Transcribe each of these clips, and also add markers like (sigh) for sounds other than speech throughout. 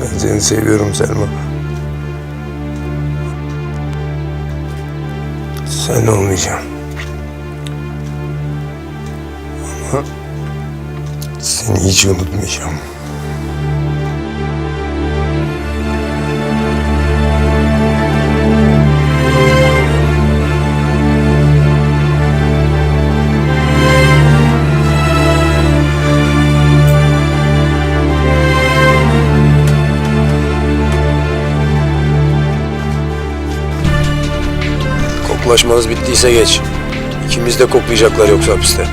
Ben seni seviyorum Selma. Sen olmayacağım. Ama seni hiç unutmayacağım. Koklaşmanız bittiyse geç. İkimiz de koklayacaklar yoksa hapiste.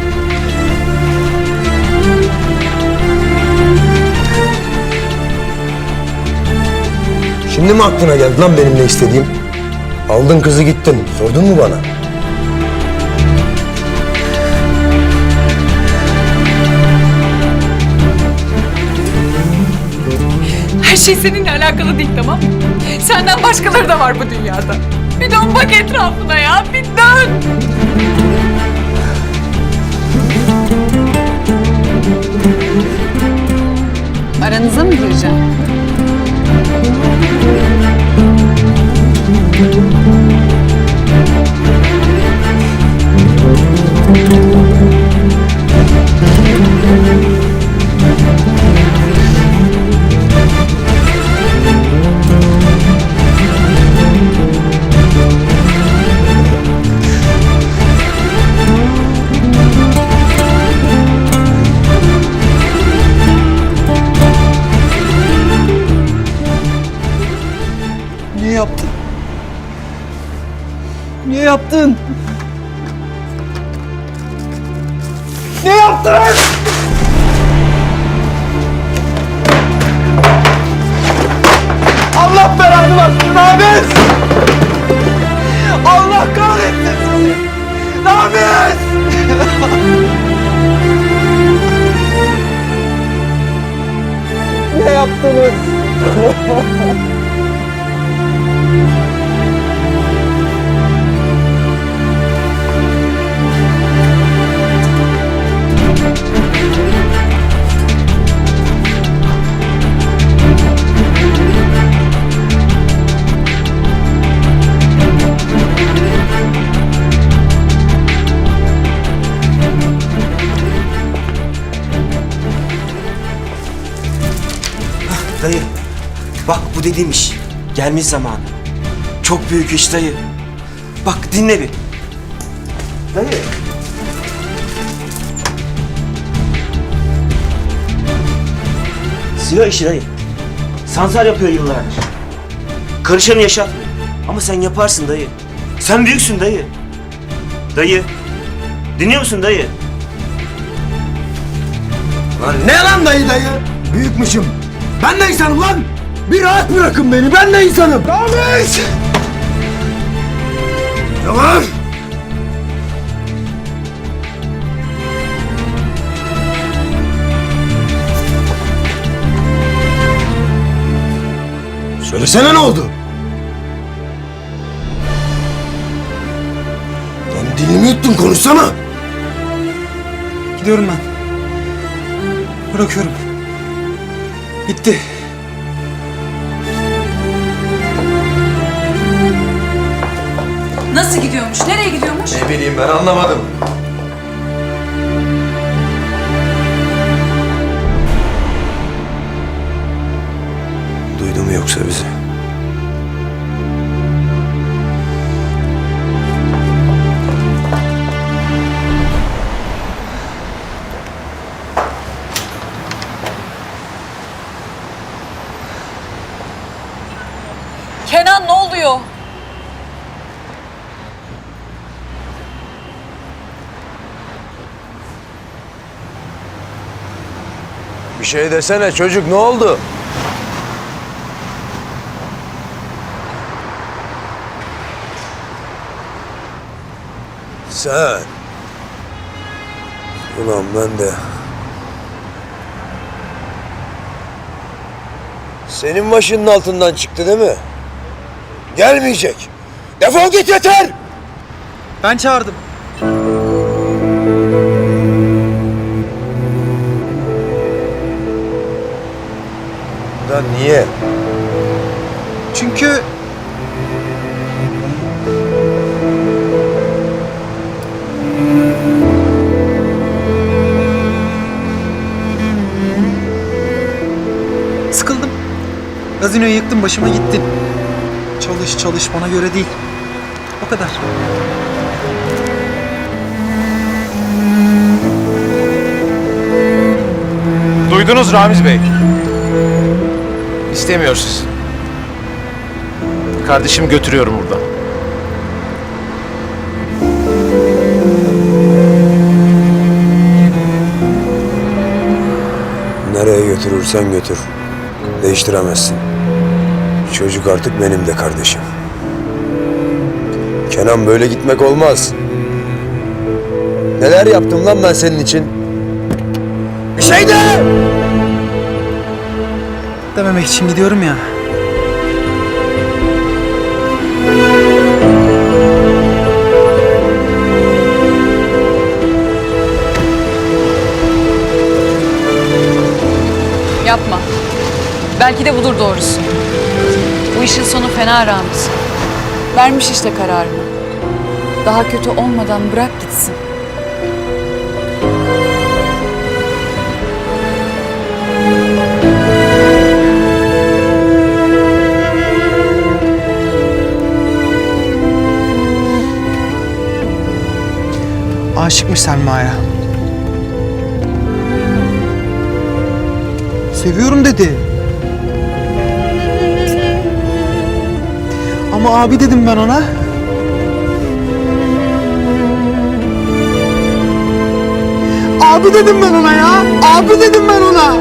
Şimdi mi aklına geldi lan benim ne istediğim? Aldın kızı gittin. Sordun mu bana? Her şey seninle alakalı değil tamam mı? Senden başkaları da var bu dünyada. Bir dön bak etrafına ya, bir dön. Aranıza mı gireceğim? Niye yaptın? Ne yaptın? Allah belanı versin Ramiz! Allah kahretsin sizi! Ramiz! (laughs) ne yaptınız? (laughs) dediğim iş. Gelmiş zamanı. Çok büyük iş dayı. Bak dinle bir. Dayı. Silah işi dayı. Sansar yapıyor yıllardır. Karışanı yaşatmıyor. Ama sen yaparsın dayı. Sen büyüksün dayı. Dayı. Dinliyor musun dayı? Lan ne lan dayı dayı? Büyükmüşüm. Ben de insanım lan. Bir rahat bırakın beni. Ben de insanım. Ramiz! Yalan! Söylesene ne oldu? Lan dilimi yuttun konuşsana. Gidiyorum ben. Bırakıyorum. Bitti. Nasıl gidiyormuş, nereye gidiyormuş? Ne bileyim ben anlamadım. Bir şey desene çocuk ne oldu? Sen. Ulan ben de. Senin başının altından çıktı değil mi? Gelmeyecek. Defol git yeter. Ben çağırdım. Da niye? Çünkü... Sıkıldım. Gazinoyu yıktım başıma gittin. Çalış çalış bana göre değil. O kadar. Duydunuz Ramiz Bey. İstemiyor. Kardeşim götürüyorum buradan. Nereye götürürsen götür. Değiştiremezsin. Çocuk artık benim de kardeşim. Kenan böyle gitmek olmaz. Neler yaptım lan ben senin için? Bir şey de! Dememek için gidiyorum ya. Yapma. Belki de budur doğrusu. Bu işin sonu fena Ramiz. Vermiş işte kararını. Daha kötü olmadan bırak gitsin. Aşıkmış Selma'ya. Seviyorum dedi. Ama abi dedim ben ona. Abi dedim ben ona ya. Abi dedim ben ona.